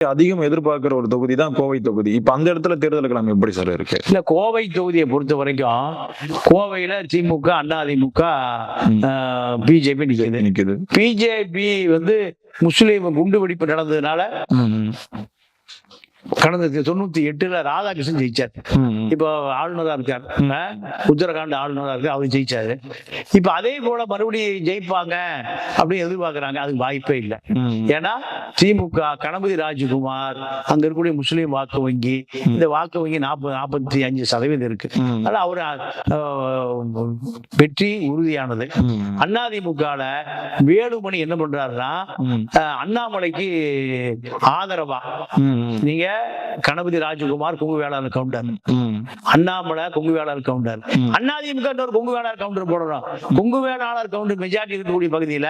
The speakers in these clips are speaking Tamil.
அதிகம் எதிர்பார்க்கிற ஒரு தொகுதி தான் கோவை தொகுதி. இப்ப அந்த இடத்துல தேர்தல் கிழமை எப்படி சார் இருக்கு? இல்ல கோவை தொகுதியை பொறுத்த வரைக்கும் கோவையில திமுக அண்ணா அதிமுக பிஜேபி நிக்குது. நிக்குது. பிஜேபி வந்து முஸ்லீம் குண்டு வெடிப்பு நடந்ததுனால கடந்த தொண்ணூத்தி எட்டுல ராதாகிருஷ்ணன் ஜெயிச்சார். இப்போ ஆளுநரா இருக்கார். உத்தரகாண்ட் ஆளுநரா இருக்கு அவர் ஜெயிச்சாரு. இப்ப அதே போல மறுபடியும் ஜெயிப்பாங்க அப்படின்னு எதிர்பார்க்கறாங்க. அதுக்கு வாய்ப்பே இல்லை. ஏன்னா திமுக கணபதி ராஜகுமார் அங்க இருக்கக்கூடிய முஸ்லீம் வாக்கு வங்கி இந்த வாக்கு வங்கி நாற்பது நாற்பத்தி அஞ்சு சதவீதம் இருக்கு. அதனால அவர் வெற்றி உறுதியானது. அதிமுகல வேலுமணி என்ன பண்றாருன்னா அண்ணாமலைக்கு ஆதரவா? நீங்க கணபதி ராஜகுமார் கொங்கு வேளாளர் கவுண்டர் அண்ணாமலை கொங்கு வேளாளர் கவுண்டர் அதிமுக ஒரு கொங்கு வேளாளர் கவுண்டர் போடணும் கொங்கு வேளாளர் கவுண்டர் மெஜாரிட்டி இருக்கக்கூடிய பகுதியில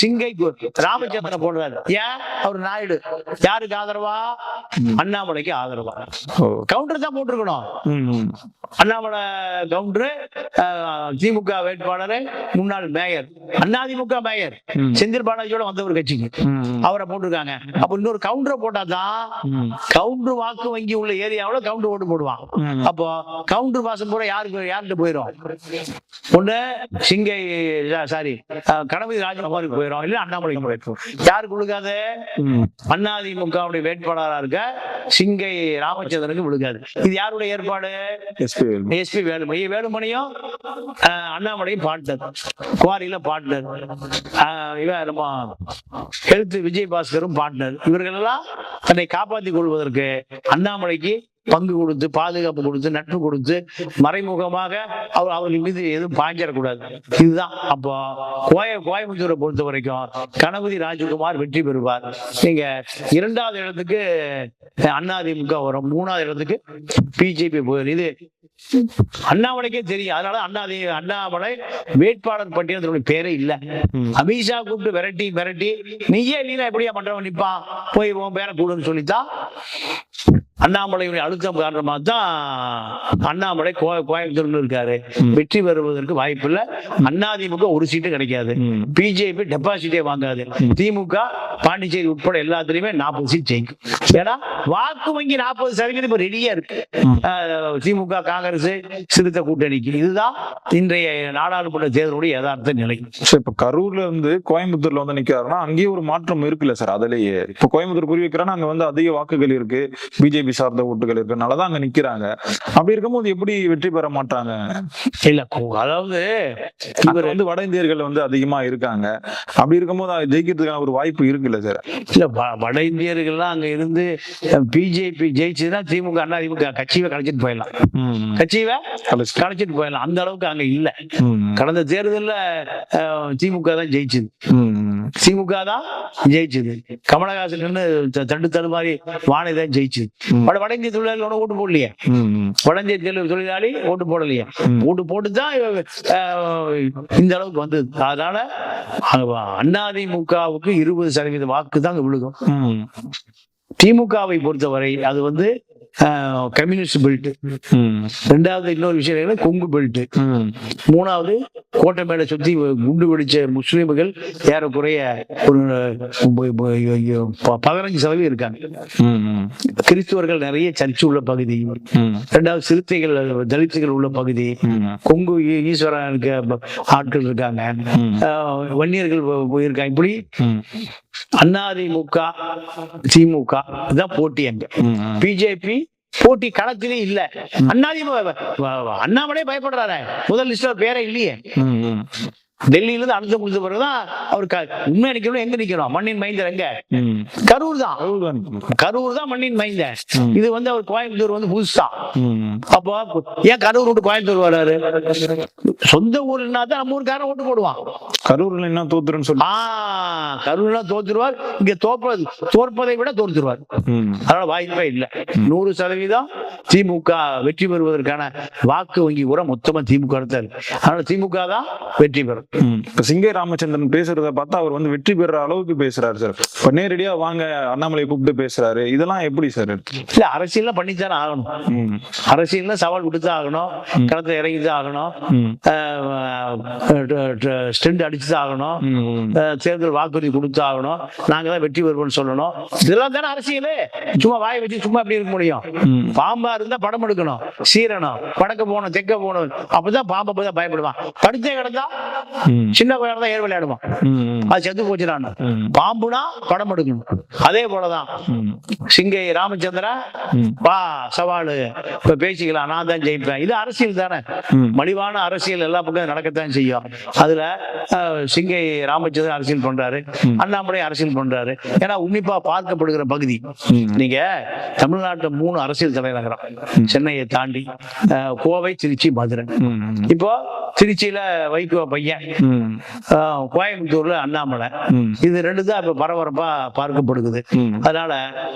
சிங்கை ராமச்சந்திரன் போடுறாரு. ஏன்? அவர் நாயுடு. யாருக்கு ஆதரவா? அண்ணாமலைக்கு ஆதரவா. கவுண்டர் தான் போட்டிருக்கணும். அண்ணாமலை கவுண்டர் திமுக வேட்பாளர் முன்னாள் மேயர். அதிமுக மேயர். செந்தில் பாலாஜியோட வந்த ஒரு கட்சிக்கு. அவரை போட்டிருக்காங்க. அப்ப இன்னொரு கவுண்டரை போட்டாதான் கவுண்டர் வாக்கு வங்கி உள்ள ஏரியாவுல கவுண்டர் ஓட்டு போடுவான் அப்போ கவுண்டர் வாசம் பூரா யாருக்கு யார்கிட்ட போயிடும் ஒண்ணு சிங்கை சாரி கணபதி ராஜகுமாருக்கு போயிடும் இல்ல அண்ணாமலைக்கு போயிடும் யாருக்கு விழுகாது? அதிமுகவுடைய வேட்பாளரா இருக்க சிங்கை ராமச்சந்திரனுக்கு விழுகாது. இது யாருடைய ஏற்பாடு? எஸ்பி வேலுமணி. வேலுமணியும் அண்ணாமலையும் பார்ட்னர் குவாரியில பார்ட்னர் இவன் நம்ம ஹெல்த் விஜய் பாஸ்கரும் பார்ட்னர் இவர்கள் எல்லாம் தன்னை காப்பாற்றிக் கொள்வதற்கு அண்ணாமலைக்கு பங்கு கொடுத்து பாதுகாப்பு கொடுத்து நட்பு கொடுத்து மறைமுகமாக அவர் அவர்கள் மீது எதுவும் பாய்ஞ்சிடக்கூடாது இதுதான் அப்போ கோய கோயம்புத்தூரை பொறுத்த வரைக்கும் கணபதி ராஜகுமார் வெற்றி பெறுவார். நீங்க இரண்டாவது இடத்துக்கு அதிமுக வரும் மூணாவது இடத்துக்கு பிஜேபி போயிடும் இது அண்ணாமலைக்கே தெரியும். அதனால அண்ணாதி அண்ணாமலை வேட்பாளர் பட்டியலத்தினுடைய பேரே இல்ல. அமித்ஷா கூப்பிட்டு விரட்டி விரட்டி நீயே இல்லைன்னா எப்படியா பண்றவன் நிப்பான். போய் உன் பேரை கூடுன்னு சொல்லித்தான். அண்ணாமலையுடைய அழுத்தம் காரணமா தான் அண்ணாமலை கோ கோயம்புத்தூர்ல இருக்காரு. வெற்றி பெறுவதற்கு வாய்ப்பு இல்ல அதிமுக ஒரு சீட்டு கிடைக்காது. பிஜேபி டெபாசிட்டே வாங்காது. திமுக பாண்டிச்சேரி உட்பட எல்லாத்துலயுமே நாற்பது சீட் ஜெயிக்கும். ஏன்னா வாக்கு வங்கி நாற்பது சதவீதம் இப்ப ரெடியா இருக்கு. திமுக காங்கிரஸ் சிறுத்தை கூட்டணிக்கு. இதுதான் இன்றைய நாடாளுமன்ற தேர்தலுடைய யதார்த்த நிலை. சார் இப்ப கரூர்ல இருந்து கோயம்புத்தூர்ல வந்து நிக்கிறாருன்னா அங்கேயே ஒரு மாற்றம் இருக்குல்ல சார் அதுலயே. இப்ப கோயம்புத்தூர் குறி வைக்கிறான்னா அங்க வந்து அதிக வாக்குகள் இருக்கு. பிஜேபி சார்ந்த ஓட்டுகள் இருக்கனாலதான் அங்க நிக்கிறாங்க. அப்படி இருக்கும்போது எப்படி வெற்றி பெற மாட்டாங்க? இல்ல அதாவது அங்க வந்து வட இந்தியர்கள் வந்து அதிகமா இருக்காங்க. அப்படி இருக்கும்போது ஜெயிக்கிறதுக்கான ஒரு வாய்ப்பு இருக்குல்ல சார் இல்ல வட இந்தியர்கள்லாம் அங்க இருந்து பிஜேபி ஜெயிச்சுதான் திமுக அண்ணா திமுக கட்சியை கலைச்சிட்டு போயிடலாம். கட்சியை கலைச்சிட்டு. போயிடலாம். அந்த அளவுக்கு அங்க இல்ல. கடந்த தேர்தல்ல திமுக தான் ஜெயிச்சது. திமுக தான் ஜெயிச்சது. கமலஹாசன் த- தண்டு தடுமாறி வானை தான் ஜெயிச்சது. வட வட இந்திய தொழிலாளி ஓட்டு போடலையே. வட இந்திய தொழில் தொழிலாளி ஓட்டு போடலையே. ஓட்டு போட்டு தான் இந்த அளவுக்கு வந்தது. அதனால அதிமுகவுக்கு இருபது சதவீத வாக்கு தான் விழுகும். திமுகவை பொறுத்தவரை அது வந்து கம்யூனிஸ்ட் பெல்ட். ரெண்டாவது இன்னொரு விஷயம் என்னன்னா கொங்கு பெல்ட். மூணாவது கோட்டை மேல சுத்தி குண்டு வெடிச்ச முஸ்லிம்கள் ஏறக்குறைய ஒரு பதினஞ்சு சதவீதம் இருக்காங்க. கிறிஸ்துவர்கள் நிறைய சர்ச்சு உள்ள பகுதி. ரெண்டாவது சிறுத்தைகள் தலித்துகள் உள்ள பகுதி. கொங்கு ஈஸ்வரனுக்கு ஆட்கள் இருக்காங்க வன்னியர்கள் போயிருக்காங்க இப்படி. அதிமுக திமுக தான் போட்டி அங்க. பிஜேபி போட்டி களத்திலே இல்ல. அதிமுக அண்ணாமலே பயப்படுறாரு. முதல் லிஸ்ட்ல பேரே இல்லையே. டெல்லியில இருந்து அழுத்தம் கொடுத்த பிறகுதான் அவர் உண்மையா நிக்கணும் எங்க நிக்கணும் மண்ணின் மைந்தர் எங்க. கரூர் தான். கரூர் தான் மண்ணின் மைந்தர் ம். இது வந்து அவர் கோயம்புத்தூர் வந்து புதுசா. அப்போ ஏன் கரூர் விட்டு கோயம்புத்தூர் வராரு? சொந்த ஊர்னா தான் நம்ம ஊருக்காரன் ஓட்டு போடுவான். கரூர்ல என்ன தோத்துருன்னு சொல்லி. ஆ கரூர்னா தோத்துருவார். இங்க தோற்பது தோற்பதை விட தோற்றுருவார் ம். அதனால வாய்ப்பே இல்லை. நூறு சதவீதம் திமுக வெற்றி பெறுவதற்கான வாக்கு வங்கி கூட மொத்தமா திமுக தான் அதனால திமுக தான் வெற்றி பெறும். இப்ப சிங்கை ராமச்சந்திரன் பேசுறத பார்த்தா அவர் வந்து வெற்றி பெற அளவுக்கு பேசுறாரு சார். நேரடியா நேரடியா வாங்க அண்ணாமலை கூப்பிட்டு பேசுறாரு. இதெல்லாம் எப்படி சார் இல்ல அரசியல்ல பண்ணித்தானே ஆகணும். ம். அரசியல்ல சவால் கொடுத்து ஆகணும். களத்துல இறங்கி தான் ஆகணும் ஸ்டெண்ட் அடிச்சு தான் ஆகணும் தேர்தல் வாக்குறுதி கொடுத்து ஆகணும். நாங்க தான் வெற்றி பெறுவோம்னு சொல்லணும். இதெல்லாம் தானே அரசியல். சும்மா வாய் வச்சு சும்மா எப்படி இருக்க முடியும்? பாம்பா இருந்தா படம் எடுக்கணும். சீரணும் வடக்க போகணும் தெற்க போகணும். அப்பதான் பாம்பை போய் பயப்படுவான். படுத்தே கிடந்தா சின்ன தான் ஏர் விளையாடுவான். அது செத்து போச்சுடான் ம். பாம்புனா படம் எடுக்கணும். அதே போலதான். சிங்கை ராமச்சந்திரா வா சவாலு. இப்ப பேசிக்கலாம் நான் தான் ஜெயிப்பேன். இது அரசியல் தானே. மலிவான அரசியல் எல்லா பக்கம் நடக்கத்தான் செய்யும். அதுல சிங்கை ராமச்சந்திரன் அரசியல் பண்றாரு. அண்ணாமலை அரசியல் பண்றாரு. ஏன்னா உன்னிப்பா பார்க்கப்படுகிற பகுதி. நீங்க தமிழ்நாட்டுல மூணு அரசியல் தலைநகரம். சென்னையை தாண்டி அஹ், கோவை திருச்சி மதுரை. இப்போ திருச்சியில வைகோ பையன். கோயம்புத்தூர்ல அண்ணாமலை. இது ரெண்டு தான் இப்ப பரபரப்பா பார்க்கப்படுகிறது அதனால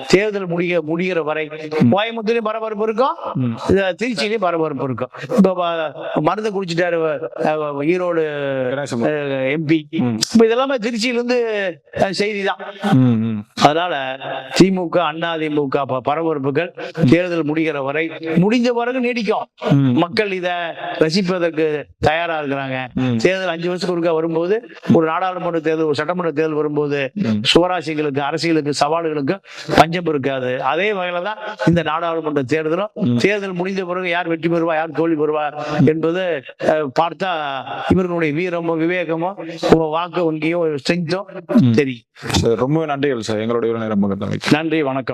தேர்தல் முடிய முடிகிற வரை கோயம்புத்தூர்லயும் பரபரப்பு இருக்கும் திருச்சியிலயும் பரபரப்பு இருக்கும் இப்ப மருந்து குடிச்சிட்டாரு ஈரோடு. எம்பி. இப்ப இதெல்லாமே திருச்சியில இருந்து செய்தி தான் ம் ம். அதனால திமுக அண்ணா திமுக ப- பரபரப்புகள் தேர்தல் முடிகிற வரை முடிஞ்ச பிறகு நீடிக்கும். மக்கள் இத ரசிப்பதற்கு தயாரா இருக்கிறாங்க. தேர்தல் அஞ்சு வருஷத்துக்கு ஒருக்கா வரும்போது ஒரு நாடாளுமன்ற தேர்தல் ஒரு சட்டமன்ற தேர்தல் வரும்போது. சுவராசிகளுக்கு அரசியலுக்கு சவால்களுக்கு பஞ்சம் இருக்காது அதே வகையில தான் இந்த நாடாளுமன்ற தேர்தலும் தேர்தல் முடிந்த பிறகு யார் வெற்றி பெறுவா யார் தோல்வி பெறுவா என்பது பார்த்தா இவர்களுடைய வீரமும் விவேகமும் வாக்கு வங்கியும் ஸ்ட்ரென்த்தும் தெரியும். ரொம்ப நன்றிகள் சார். எங்களுடைய நேரம் நன்றி வணக்கம்.